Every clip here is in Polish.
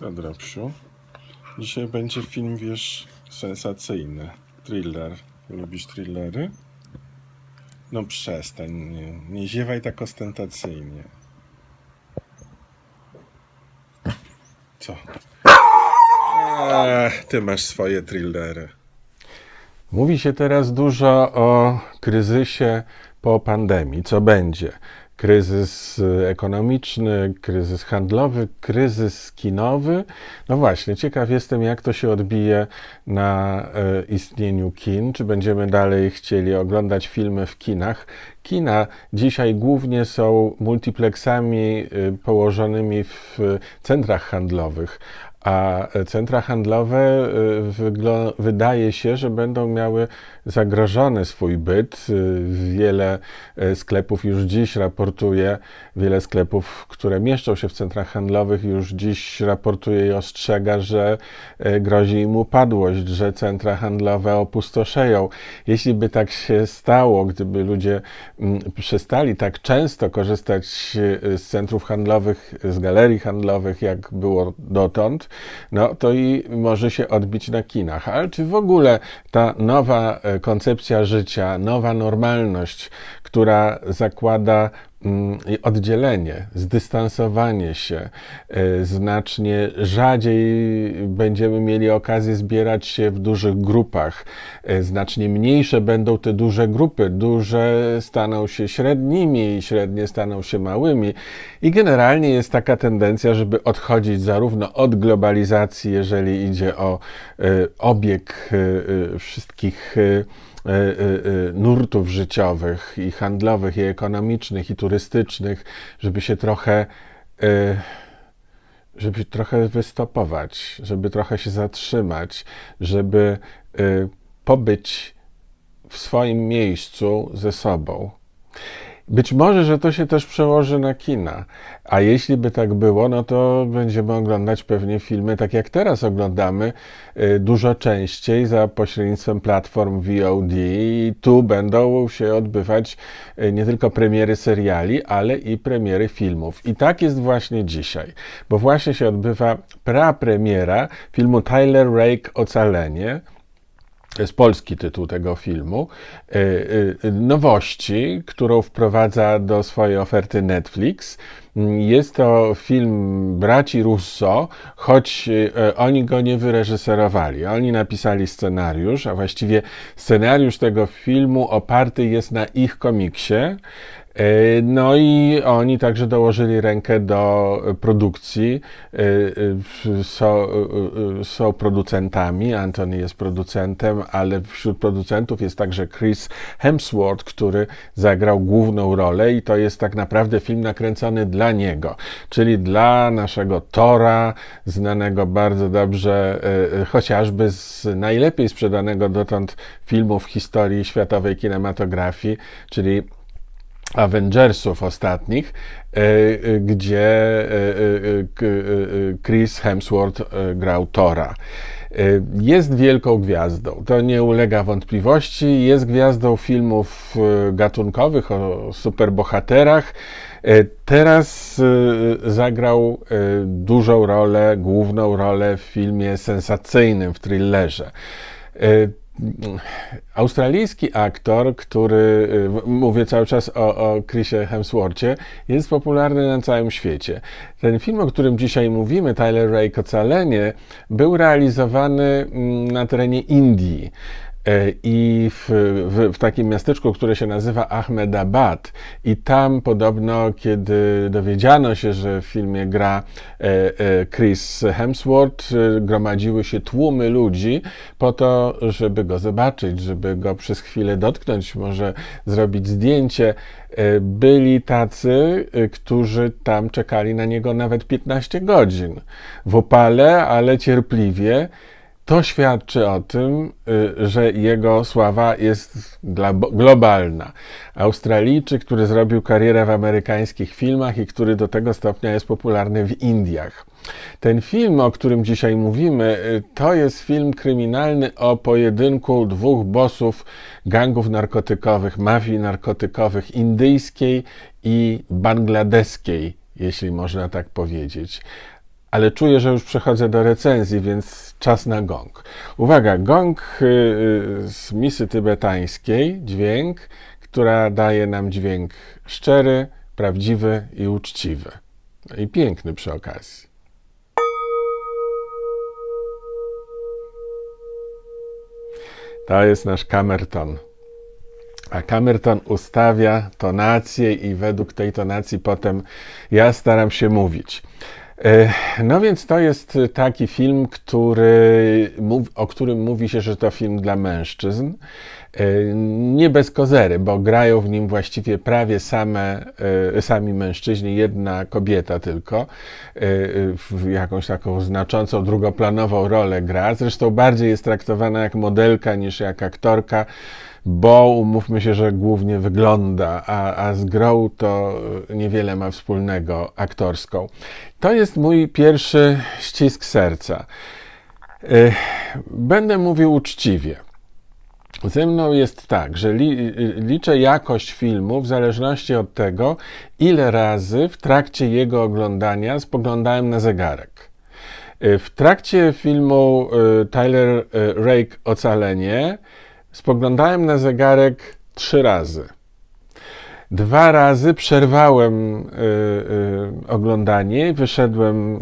Co, Drapsiu? Dzisiaj będzie film, wiesz, sensacyjny. Thriller. Lubisz thrillery? No przestań, nie, nie ziewaj tak ostentacyjnie. Co? Ech, ty masz swoje thrillery. Mówi się teraz dużo o kryzysie po pandemii. Co będzie? Kryzys y, ekonomiczny, kryzys handlowy, kryzys kinowy. No właśnie, ciekaw jestem, jak to się odbije na e, istnieniu kin. Czy będziemy dalej chcieli oglądać filmy w kinach? Kina dzisiaj głównie są multiplexami y, położonymi w centrach handlowych, a centra handlowe y, wydaje się, że będą miały zagrożony swój byt. Y, Wiele sklepów już dziś raportuje, wiele sklepów, które mieszczą się w centrach handlowych, już dziś raportuje i ostrzega, że grozi im upadłość, że centra handlowe opustoszeją. Jeśli by tak się stało, gdyby ludzie przestali tak często korzystać y, z centrów handlowych, z galerii handlowych, jak było dotąd, no to i może się odbić na kinach. Ale czy w ogóle ta nowa e, koncepcja życia, nowa normalność, która zakłada oddzielenie, zdystansowanie się, e, znacznie rzadziej będziemy mieli okazję zbierać się w dużych grupach, e, znacznie mniejsze będą te duże grupy, duże staną się średnimi, średnie staną się małymi. I generalnie jest taka tendencja, żeby odchodzić zarówno od globalizacji, jeżeli idzie o e, obieg wszystkich nurtów życiowych i handlowych, i ekonomicznych, i turystycznych, żeby się trochę e, żeby trochę wystopować, żeby trochę się zatrzymać, żeby pobyć w swoim miejscu ze sobą. Być może, że to się też przełoży na kina. A jeśli by tak było, no to będziemy oglądać pewnie filmy, tak jak teraz oglądamy, y, dużo częściej za pośrednictwem platform VOD. I tu będą się odbywać y, nie tylko premiery seriali, ale i premiery filmów. I tak jest właśnie dzisiaj, bo właśnie się odbywa prapremiera filmu Tyler Rake Ocalenie. To jest polski tytuł tego filmu. y, y, Nowości, którą wprowadza do swojej oferty Netflix. Mm, Jest to film braci Russo, choć y, oni go nie wyreżyserowali. Oni napisali scenariusz, a właściwie scenariusz tego filmu oparty jest na ich komiksie. Y, No i oni także dołożyli rękę do produkcji. Y, y, Są, są producentami. Anthony jest producentem, ale wśród producentów jest także Chris Hemsworth, który zagrał główną rolę i to jest tak naprawdę film nakręcony dla niego, czyli dla naszego Tora, znanego bardzo dobrze chociażby z najlepiej sprzedanego dotąd filmu w historii światowej kinematografii, czyli Avengersów ostatnich, e, e, gdzie e, Chris Hemsworth grał Tora. Jest wielką gwiazdą, to nie ulega wątpliwości. Jest gwiazdą filmów gatunkowych o superbohaterach. Teraz zagrał dużą rolę, główną rolę w filmie sensacyjnym, w thrillerze. Australijski aktor, który, y, mówię cały czas o, o Chrisie Hemsworthie, jest popularny na całym świecie. Ten film, o którym dzisiaj mówimy, Tyler Rake Ocalenie, był realizowany mm, na terenie Indii. E, I w, w, w takim miasteczku, które się nazywa Ahmedabad, i tam podobno, kiedy dowiedziano się, że w filmie gra e, e, Chris Hemsworth, gromadziły się tłumy ludzi po to, żeby go zobaczyć, żeby go przez chwilę dotknąć, może zrobić zdjęcie. Byli tacy, którzy tam czekali na niego nawet 15 godzin w opale, ale cierpliwie. To świadczy o tym, y, że jego sława jest globalna. Australijczyk, który zrobił karierę w amerykańskich filmach i który do tego stopnia jest popularny w Indiach. Ten film, o którym dzisiaj mówimy, y, to jest film kryminalny o pojedynku dwóch bossów gangów narkotykowych, mafii narkotykowych indyjskiej i bangladeskiej, jeśli można tak powiedzieć. Ale czuję, że już przechodzę do recenzji, więc czas na gong. Uwaga, gong y, y, z misy tybetańskiej, dźwięk, która daje nam dźwięk szczery, prawdziwy i uczciwy. No i piękny przy okazji. To jest nasz kamerton. A kamerton ustawia tonację i według tej tonacji potem ja staram się mówić. E, No więc to jest taki film, który, o którym mówi się, że to film dla mężczyzn. E, Nie bez kozery, bo grają w nim właściwie prawie same, e, sami mężczyźni, jedna kobieta tylko. jakąś taką znaczącą, drugoplanową rolę gra. Zresztą bardziej jest traktowana jak modelka niż jak aktorka bo umówmy się, że głównie wygląda, a, a z grą to niewiele ma wspólnego aktorską. To jest mój pierwszy ścisk serca. Ech, Będę mówił uczciwie. Ze mną jest tak, że li, liczę jakość filmu w zależności od tego, ile razy w trakcie jego oglądania spoglądałem na zegarek. W trakcie filmu Tyler Rake Ocalenie spoglądałem na zegarek trzy razy. Dwa razy przerwałem y, y, oglądanie, wyszedłem,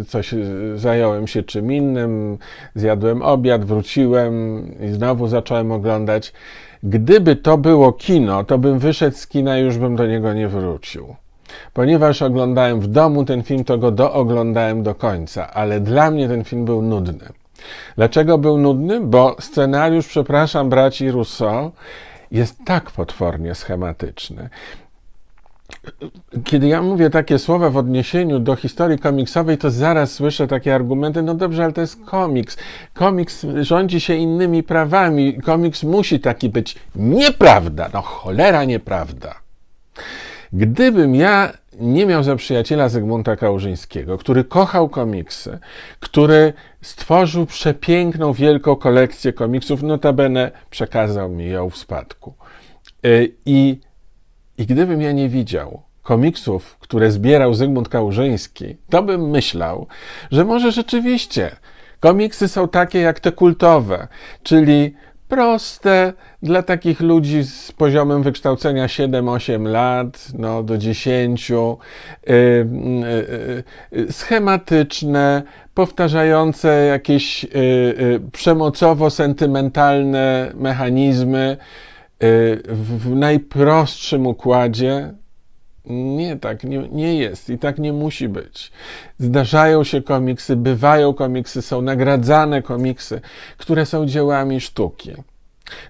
y, coś, zająłem się czym innym, zjadłem obiad, wróciłem i znowu zacząłem oglądać. Gdyby to było kino, to bym wyszedł z kina i już bym do niego nie wrócił. Ponieważ oglądałem w domu ten film, to go dooglądałem do końca, ale dla mnie ten film był nudny. Dlaczego był nudny? Bo scenariusz, przepraszam, braci Rousseau, jest tak potwornie schematyczny. Kiedy ja mówię takie słowa w odniesieniu do historii komiksowej, to zaraz słyszę takie argumenty, no dobrze, ale to jest komiks. Komiks rządzi się innymi prawami. Komiks musi taki być. Nieprawda, no cholera nieprawda. Gdybym ja nie miał za przyjaciela Zygmunta Kałużyńskiego, który kochał komiksy, który stworzył przepiękną, wielką kolekcję komiksów, notabene przekazał mi ją w spadku. Y, I, I gdybym ja nie widział komiksów, które zbierał Zygmunt Kałużyński, to bym myślał, że może rzeczywiście komiksy są takie jak te kultowe, czyli proste dla takich ludzi z poziomem wykształcenia 7-8 lat, no do 10, y, y, y, y, schematyczne, powtarzające jakieś y, y, przemocowo-sentymentalne mechanizmy y, w, w najprostszym układzie. Nie, tak nie, nie jest i tak nie musi być. Zdarzają się komiksy, bywają komiksy, są nagradzane komiksy, które są dziełami sztuki.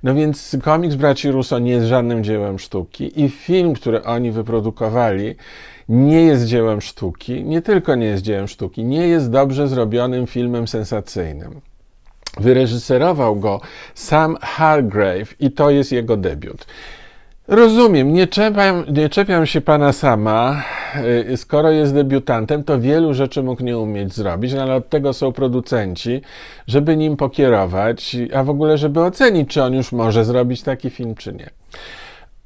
No więc komiks braci Russo nie jest żadnym dziełem sztuki i film, który oni wyprodukowali, nie jest dziełem sztuki, nie tylko nie jest dziełem sztuki, nie jest dobrze zrobionym filmem sensacyjnym. Wyreżyserował go Sam Hargrave i to jest jego debiut. Rozumiem, nie czepiam, nie czepiam się pana sama. Y, Skoro jest debiutantem, to wielu rzeczy mógł nie umieć zrobić, no ale od tego są producenci, żeby nim pokierować, a w ogóle, żeby ocenić, czy on już może zrobić taki film, czy nie.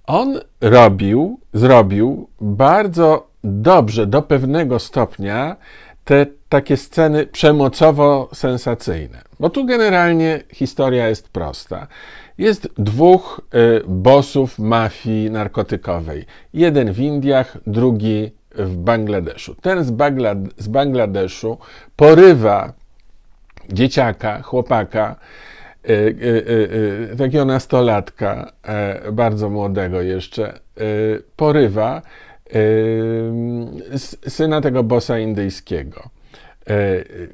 On robił, zrobił bardzo dobrze do pewnego stopnia te takie sceny przemocowo-sensacyjne. Bo tu generalnie historia jest prosta. Jest dwóch y, bossów mafii narkotykowej. Jeden w Indiach, drugi w Bangladeszu. Ten z, Bangla- z Bangladeszu porywa dzieciaka, chłopaka, y, y, y, y, takiego nastolatka, e, bardzo młodego jeszcze, y, porywa y, syna tego bossa indyjskiego,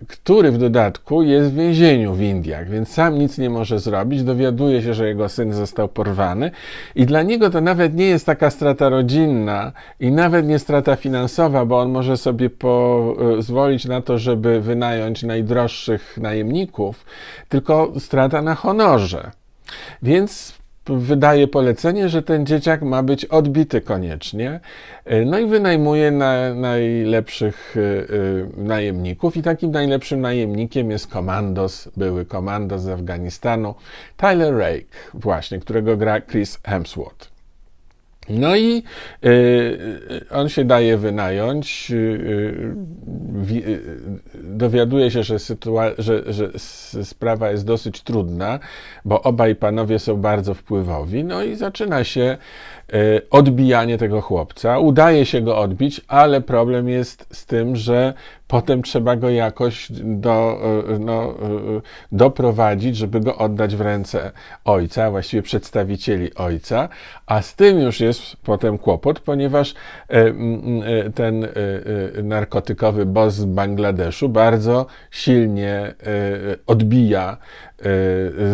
który w dodatku jest w więzieniu w Indiach, więc sam nic nie może zrobić. Dowiaduje się, że jego syn został porwany, i dla niego to nawet nie jest taka strata rodzinna i nawet nie strata finansowa, bo on może sobie pozwolić na to, żeby wynająć najdroższych najemników, tylko strata na honorze. Więc wydaje polecenie, że ten dzieciak ma być odbity koniecznie. Y, No i wynajmuje na, najlepszych y, y, najemników i takim najlepszym najemnikiem jest komandos, były komandos z Afganistanu, Tyler Rake właśnie, którego gra Chris Hemsworth. No i y, on się daje wynająć, y, y, y, dowiaduje się, że, że, że sprawa jest dosyć trudna, bo obaj panowie są bardzo wpływowi, no i zaczyna się y, odbijanie tego chłopca. Udaje się go odbić, ale problem jest z tym, że potem trzeba go jakoś do, y, no, y, doprowadzić, żeby go oddać w ręce ojca, właściwie przedstawicieli ojca, a z tym już jest potem kłopot, ponieważ mm, ten narkotykowy boss z Bangladeszu bardzo silnie odbija,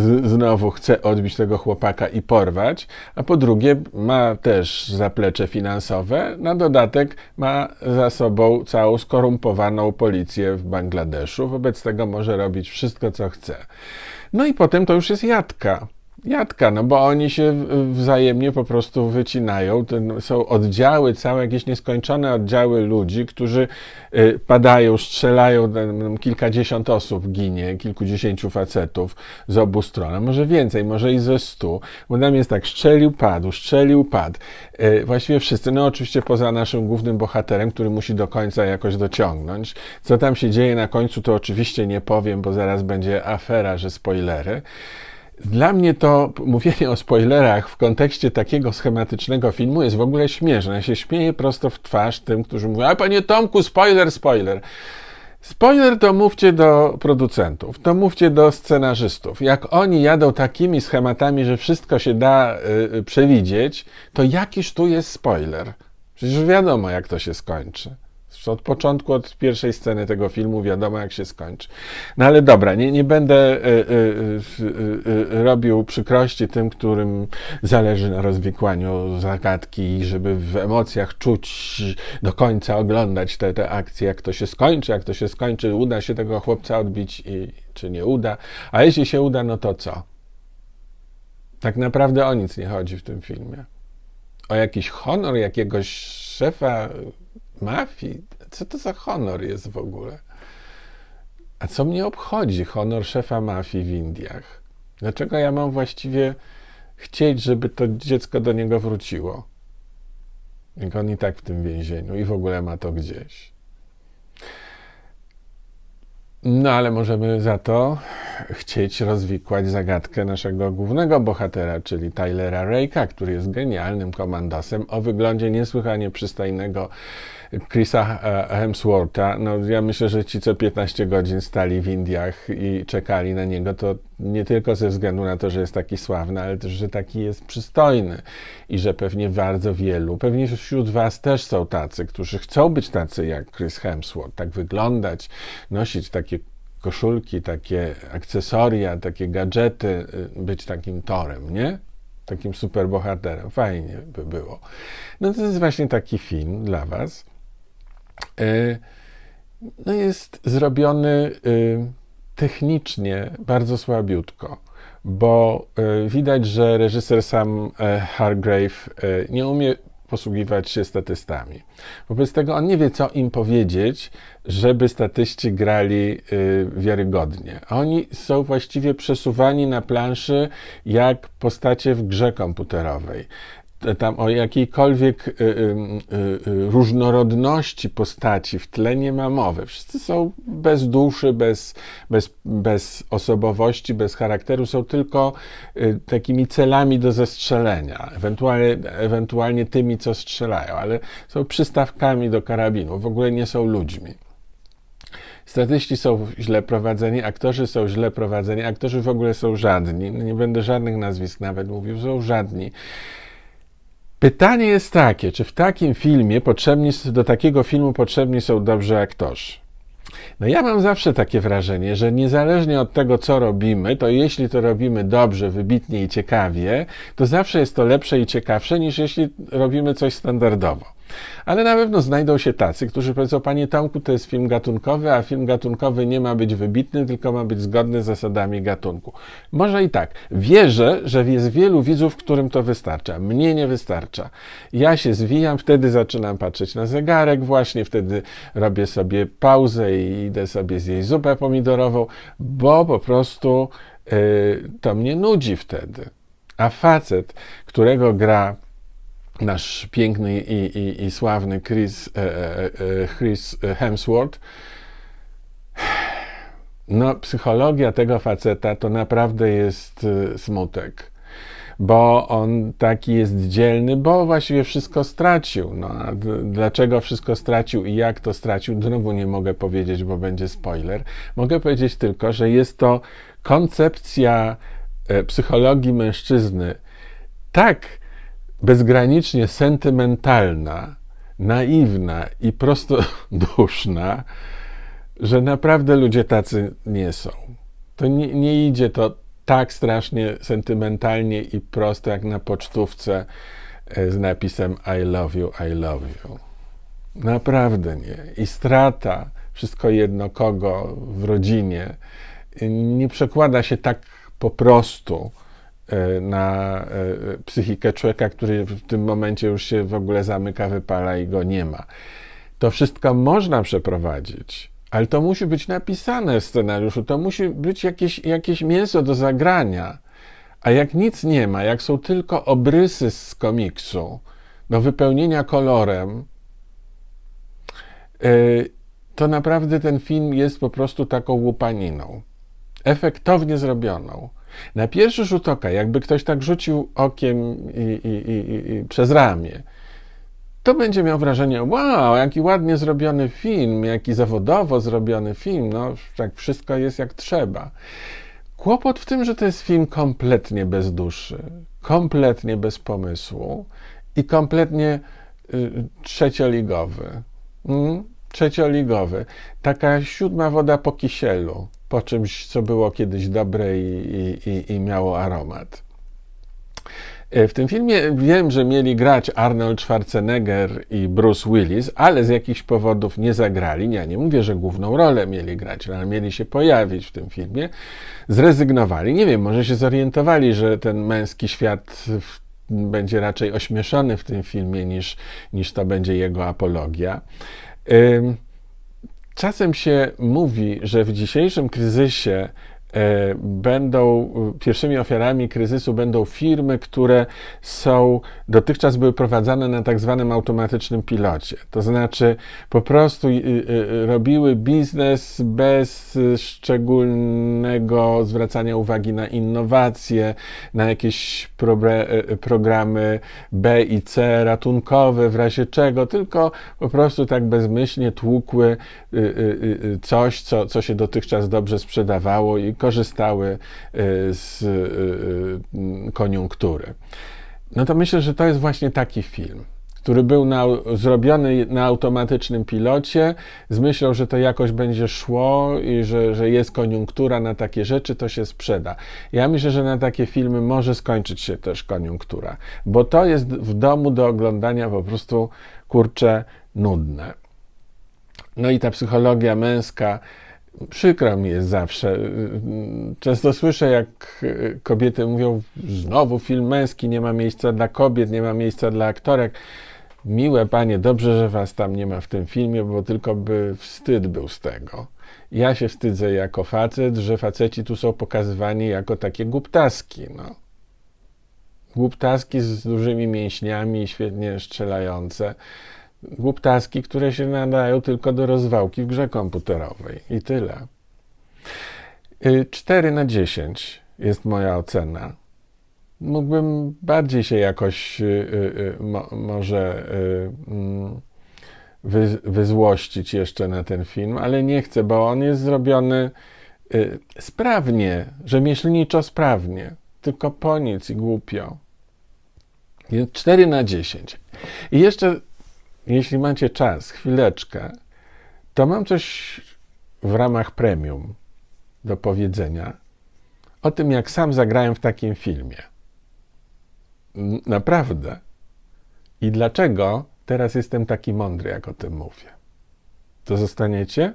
z- znowu chce odbić tego chłopaka i porwać, a po drugie ma też zaplecze finansowe, na dodatek ma za sobą całą skorumpowaną policję w Bangladeszu, wobec tego może robić wszystko, co chce. No i potem to już jest jadka. Jadka, no bo oni się wzajemnie po prostu wycinają. Ten, są oddziały, całe jakieś nieskończone oddziały ludzi, którzy y, padają, strzelają, ten, kilkadziesiąt osób ginie, kilkudziesięciu facetów z obu stron, a może więcej, może i ze stu, bo tam jest tak, strzelił, padł, strzelił, padł. Y, właściwie wszyscy, no oczywiście poza naszym głównym bohaterem, który musi do końca jakoś dociągnąć. Co tam się dzieje na końcu, to oczywiście nie powiem, bo zaraz będzie afera, że spoilery. Dla mnie to mówienie o spoilerach w kontekście takiego schematycznego filmu jest w ogóle śmieszne. Ja się śmieję prosto w twarz tym, którzy mówią, a panie Tomku, spoiler, spoiler. Spoiler to mówcie do producentów, to mówcie do scenarzystów. Jak oni jadą takimi schematami, że wszystko się da y, y, przewidzieć, to jakiż tu jest spoiler? Przecież wiadomo, jak to się skończy. Od początku, od pierwszej sceny tego filmu wiadomo, jak się skończy. No ale dobra, nie, nie będę y, y, y, robił przykrości tym, którym zależy na rozwikłaniu zagadki, żeby w emocjach czuć, do końca oglądać te, te akcje, jak to się skończy, jak to się skończy, uda się tego chłopca odbić, i, czy nie uda. A jeśli się uda, no to co? Tak naprawdę o nic nie chodzi w tym filmie. O jakiś honor jakiegoś szefa mafii? Co to za honor jest w ogóle? A co mnie obchodzi honor szefa mafii w Indiach? Dlaczego ja mam właściwie chcieć, żeby to dziecko do niego wróciło? Jak on i tak w tym więzieniu i w ogóle ma to gdzieś. No ale możemy za to chcieć rozwikłać zagadkę naszego głównego bohatera, czyli Tylera Rake'a, który jest genialnym komandosem o wyglądzie niesłychanie przystojnego Chrisa e, Hemswortha. No ja myślę, że ci co 15 godzin stali w Indiach i czekali na niego, to nie tylko ze względu na to, że jest taki sławny, ale też, że taki jest przystojny i że pewnie bardzo wielu, pewnie wśród was też są tacy, którzy chcą być tacy jak Chris Hemsworth, tak wyglądać, nosić takie koszulki, takie akcesoria, takie gadżety, y, być takim torem, nie? Takim superbohaterem. Fajnie by było. No to jest właśnie taki film dla was. Y, No jest zrobiony y, technicznie bardzo słabiutko, bo y, widać, że reżyser sam e, Hargrave y, nie umie posługiwać się statystami. Wobec tego on nie wie, co im powiedzieć, żeby statyści grali wiarygodnie. Oni są właściwie przesuwani na planszy jak postacie w grze komputerowej. T- Tam o jakiejkolwiek y, y, różnorodności postaci w tle nie ma mowy. Wszyscy są bez duszy, bez, bez, bez osobowości, bez charakteru, są tylko takimi celami do zestrzelenia, ewentualnie, ewentualnie tymi, co strzelają, ale są przystawkami do karabinu, w ogóle nie są ludźmi. Statyści są źle prowadzeni, aktorzy są źle prowadzeni, aktorzy w ogóle są żadni. Nie będę żadnych nazwisk nawet mówił, są żadni. Pytanie jest takie, czy w takim filmie potrzebni, do takiego filmu potrzebni są dobrzy aktorzy? No ja mam zawsze takie wrażenie, że niezależnie od tego, co robimy, to jeśli to robimy dobrze, wybitnie i ciekawie, to zawsze jest to lepsze i ciekawsze niż jeśli robimy coś standardowo. Ale na pewno znajdą się tacy, którzy powiedzą, panie Tomku, to jest film gatunkowy, a film gatunkowy nie ma być wybitny, tylko ma być zgodny z zasadami gatunku. Może i tak. Wierzę, że jest wielu widzów, którym to wystarcza. Mnie nie wystarcza. Ja się zwijam, wtedy zaczynam patrzeć na zegarek, właśnie wtedy robię sobie pauzę i idę sobie zjeść zupę pomidorową, bo po prostu yy, to mnie nudzi wtedy. A facet, którego gra nasz piękny i, i, i sławny Chris, e, e, e, Chris Hemsworth. No, psychologia tego faceta to naprawdę jest smutek, bo on taki jest dzielny, bo właściwie wszystko stracił. No, a dlaczego wszystko stracił i jak to stracił, znowu nie mogę powiedzieć, bo będzie spoiler. Mogę powiedzieć tylko, że jest to koncepcja psychologii mężczyzny tak bezgranicznie sentymentalna, naiwna i prostoduszna, że naprawdę ludzie tacy nie są. To nie, nie idzie to tak strasznie sentymentalnie i prosto jak na pocztówce e, z napisem I love you, I love you. Naprawdę nie. I strata, wszystko jedno kogo w rodzinie, y, nie przekłada się tak po prostu e, na e, psychikę człowieka, który w tym momencie już się w ogóle zamyka, wypala i go nie ma. To wszystko można przeprowadzić, ale to musi być napisane w scenariuszu, to musi być jakieś, jakieś mięso do zagrania. A jak nic nie ma, jak są tylko obrysy z komiksu do wypełnienia kolorem, y, to naprawdę ten film jest po prostu taką łupaniną. Efektownie zrobioną. Na pierwszy rzut oka, jakby ktoś tak rzucił okiem i, i, i, i przez ramię, to będzie miał wrażenie, wow, jaki ładnie zrobiony film, jaki zawodowo zrobiony film, no tak wszystko jest jak trzeba. Kłopot w tym, że to jest film kompletnie bez duszy, kompletnie bez pomysłu i kompletnie y, trzecioligowy. Mm? Trzecioligowy. Taka siódma woda po kisielu, po czymś, co było kiedyś dobre i, i, i, miało aromat. E, W tym filmie wiem, że mieli grać Arnold Schwarzenegger i Bruce Willis, ale z jakichś powodów nie zagrali. Ja nie mówię, że główną rolę mieli grać, ale mieli się pojawić w tym filmie. Zrezygnowali. Nie wiem, może się zorientowali, że ten męski świat będzie raczej ośmieszony w tym filmie niż, niż to będzie jego apologia. Czasem się mówi, że w dzisiejszym kryzysie będą pierwszymi ofiarami kryzysu będą firmy, które są dotychczas były prowadzone na tak zwanym automatycznym pilocie. To znaczy po prostu y, robiły biznes bez szczególnego zwracania uwagi na innowacje, na jakieś programy B i C ratunkowe w razie czego, tylko po prostu tak bezmyślnie tłukły coś, co, co się dotychczas dobrze sprzedawało i korzystały y, z y, y, koniunktury. No to myślę, że to jest właśnie taki film, który był na, zrobiony na automatycznym pilocie, z myślą, że to jakoś będzie szło i że, że jest koniunktura na takie rzeczy, to się sprzeda. Ja myślę, że na takie filmy może skończyć się też koniunktura, bo to jest w domu do oglądania po prostu kurcze nudne. No i ta psychologia męska, przykro mi jest zawsze. Często słyszę, jak kobiety mówią, znowu film męski, nie ma miejsca dla kobiet, nie ma miejsca dla aktorek. Miłe panie, dobrze, że was tam nie ma w tym filmie, bo tylko by wstyd był z tego. Ja się wstydzę jako facet, że faceci tu są pokazywani jako takie głuptaski, no. Głuptaski z dużymi mięśniami, świetnie strzelające głuptaski, które się nadają tylko do rozwałki w grze komputerowej. I tyle. Y, 4 na 10 jest moja ocena. Mógłbym bardziej się jakoś y, y, y, mo, może y, mm, wy, wyzłościć jeszcze na ten film, ale nie chcę, bo on jest zrobiony y, sprawnie, rzemieślniczo sprawnie, tylko po nic i głupio. Więc 4 na 10. I jeszcze jeśli macie czas, chwileczkę, to mam coś w ramach premium do powiedzenia o tym, jak sam zagrałem w takim filmie. Naprawdę. I dlaczego teraz jestem taki mądry, jak o tym mówię. To zostaniecie?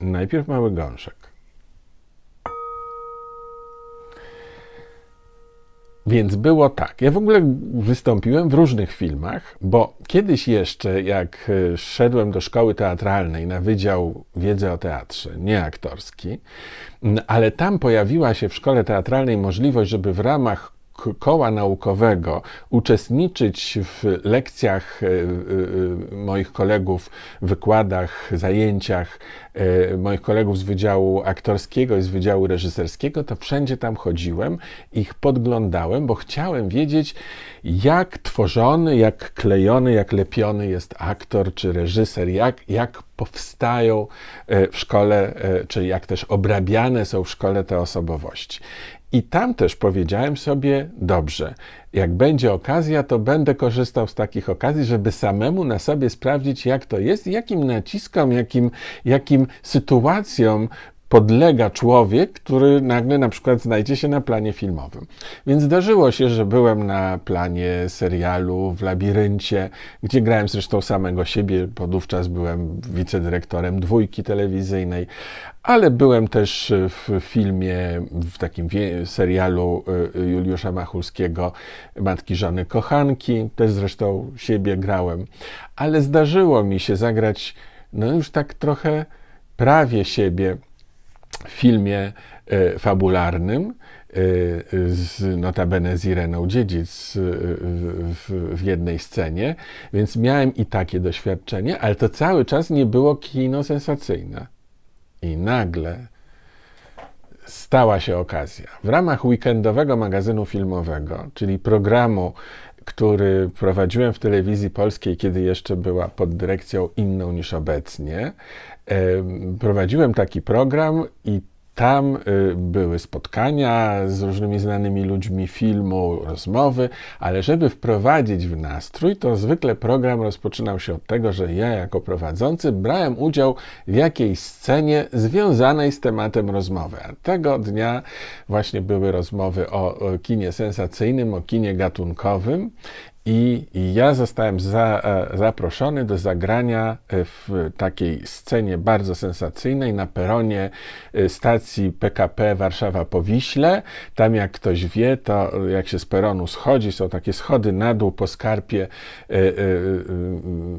Najpierw mały gąszek. Więc było tak. Ja w ogóle wystąpiłem w różnych filmach, bo kiedyś jeszcze, jak e, szedłem do szkoły teatralnej na Wydział Wiedzy o Teatrze, nie aktorski, ale tam pojawiła się w szkole teatralnej możliwość, żeby w ramach koła naukowego, uczestniczyć w lekcjach e, e, moich kolegów, wykładach, zajęciach e, moich kolegów z Wydziału Aktorskiego i z Wydziału Reżyserskiego, to wszędzie tam chodziłem, ich podglądałem, bo chciałem wiedzieć, jak tworzony, jak klejony, jak lepiony jest aktor czy reżyser, jak, jak powstają e, w szkole, e, czy jak też obrabiane są w szkole te osobowości. I tam też powiedziałem sobie, dobrze, jak będzie okazja, to będę korzystał z takich okazji, żeby samemu na sobie sprawdzić, jak to jest jakim naciskom, jakim, jakim sytuacjom podlega człowiek, który nagle na przykład znajdzie się na planie filmowym. Więc zdarzyło się, że byłem na planie serialu w Labiryncie, gdzie grałem zresztą samego siebie, podówczas byłem wicedyrektorem dwójki telewizyjnej, ale byłem też w filmie, w takim serialu y, Juliusza Machulskiego Matki Żony Kochanki, też zresztą siebie grałem, ale zdarzyło mi się zagrać, no już tak trochę prawie siebie, filmie e, fabularnym e, z notabene z Ireną Dziedzic w, w, jednej scenie, więc miałem i takie doświadczenie, ale to cały czas nie było kino sensacyjne. I nagle stała się okazja. W ramach weekendowego magazynu filmowego, czyli programu, który prowadziłem w telewizji polskiej, kiedy jeszcze była pod dyrekcją inną niż obecnie, prowadziłem taki program i tam y, były spotkania z różnymi znanymi ludźmi filmu, rozmowy, ale żeby wprowadzić w nastrój, to zwykle program rozpoczynał się od tego, że ja jako prowadzący brałem udział w jakiejś scenie związanej z tematem rozmowy. A tego dnia właśnie były rozmowy o, o kinie sensacyjnym, o kinie gatunkowym i ja zostałem za, e, zaproszony do zagrania e, w takiej scenie bardzo sensacyjnej na peronie e, stacji PKP Warszawa po Wiśle. Tam, jak ktoś wie, to jak się z peronu schodzi, są takie schody na dół po skarpie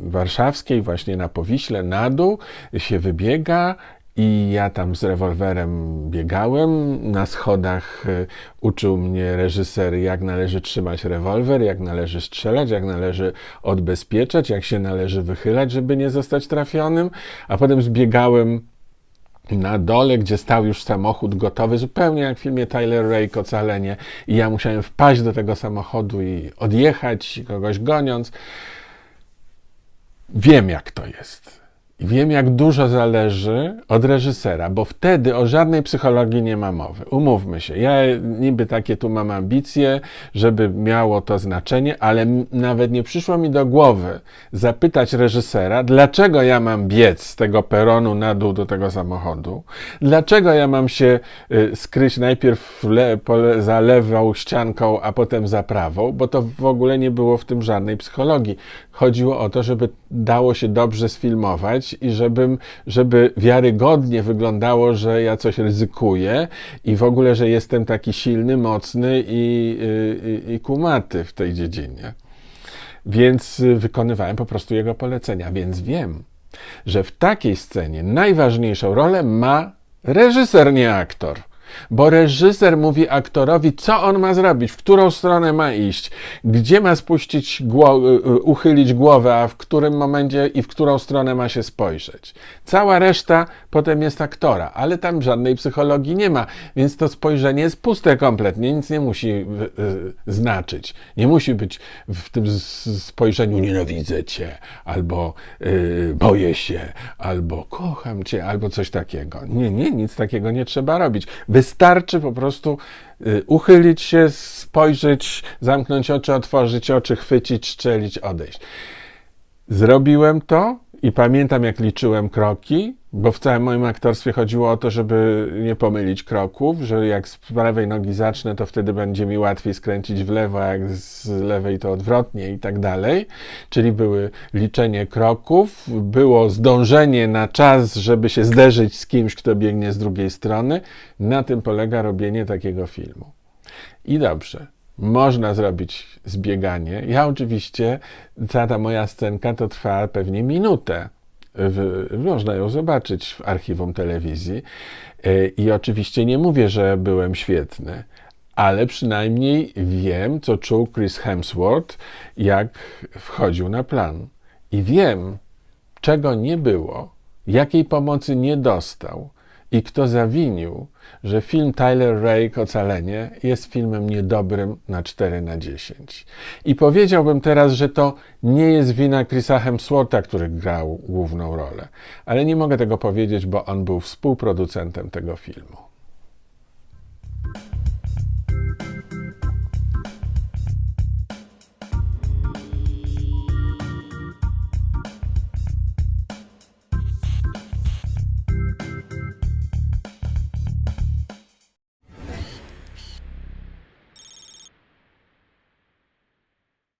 warszawskiej, właśnie na Powiśle, na dół się wybiega i ja tam z rewolwerem biegałem. Na schodach e, uczył mnie reżyser, jak należy trzymać rewolwer, jak należy strzelać, jak należy odbezpieczać, jak się należy wychylać, żeby nie zostać trafionym. A potem zbiegałem na dole, gdzie stał już samochód gotowy, zupełnie jak w filmie Tyler Rake Ocalenie. I ja musiałem wpaść do tego samochodu i odjechać, kogoś goniąc. Wiem, jak to jest wiem, jak dużo zależy od reżysera, bo wtedy o żadnej psychologii nie ma mowy. Umówmy się. Ja niby takie tu mam ambicje, żeby miało to znaczenie, ale nawet nie przyszło mi do głowy zapytać reżysera, dlaczego ja mam biec z tego peronu na dół do tego samochodu, dlaczego ja mam się y, skryć najpierw za lewą ścianką, a potem za prawą, bo to w ogóle nie było w tym żadnej psychologii. Chodziło o to, żeby dało się dobrze sfilmować, i żebym, żeby wiarygodnie wyglądało, że ja coś ryzykuję i w ogóle, że jestem taki silny, mocny i, i, i kumaty w tej dziedzinie. Więc wykonywałem po prostu jego polecenia, więc wiem, że w takiej scenie najważniejszą rolę ma reżyser, nie aktor bo reżyser mówi aktorowi, co on ma zrobić, w którą stronę ma iść, gdzie ma spuścić, gło y, y, uchylić głowę, a w którym momencie i w którą stronę ma się spojrzeć. Cała reszta potem jest aktora, ale tam żadnej psychologii nie ma, więc to spojrzenie jest puste kompletnie, nic nie musi y, znaczyć. Nie musi być w tym spojrzeniu nienawidzę cię, albo yy, boję się, albo kocham cię, albo coś takiego. Nie, nie, nic takiego nie trzeba robić. Wystarczy po prostu y, uchylić się, spojrzeć, zamknąć oczy, otworzyć oczy, chwycić, strzelić, odejść. Zrobiłem to i pamiętam, jak liczyłem kroki, bo w całym moim aktorstwie chodziło o to, żeby nie pomylić kroków, że jak z prawej nogi zacznę, to wtedy będzie mi łatwiej skręcić w lewo, a jak z lewej to odwrotnie i tak dalej. Czyli były liczenie kroków, było zdążenie na czas, żeby się zderzyć z kimś, kto biegnie z drugiej strony. Na tym polega robienie takiego filmu. I dobrze. Można zrobić zbieganie. Ja oczywiście, cała ta moja scenka to trwa pewnie minutę. W, można ją zobaczyć w archiwum telewizji. E, I oczywiście nie mówię, że byłem świetny, ale przynajmniej wiem, co czuł Chris Hemsworth, jak wchodził na plan. I wiem, czego nie było, jakiej pomocy nie dostał i kto zawinił, że film Tyler Rake Ocalenie jest filmem niedobrym na 4 na 10. I powiedziałbym teraz, że to nie jest wina Chrisa Hemswortha, który grał główną rolę, ale nie mogę tego powiedzieć, bo on był współproducentem tego filmu.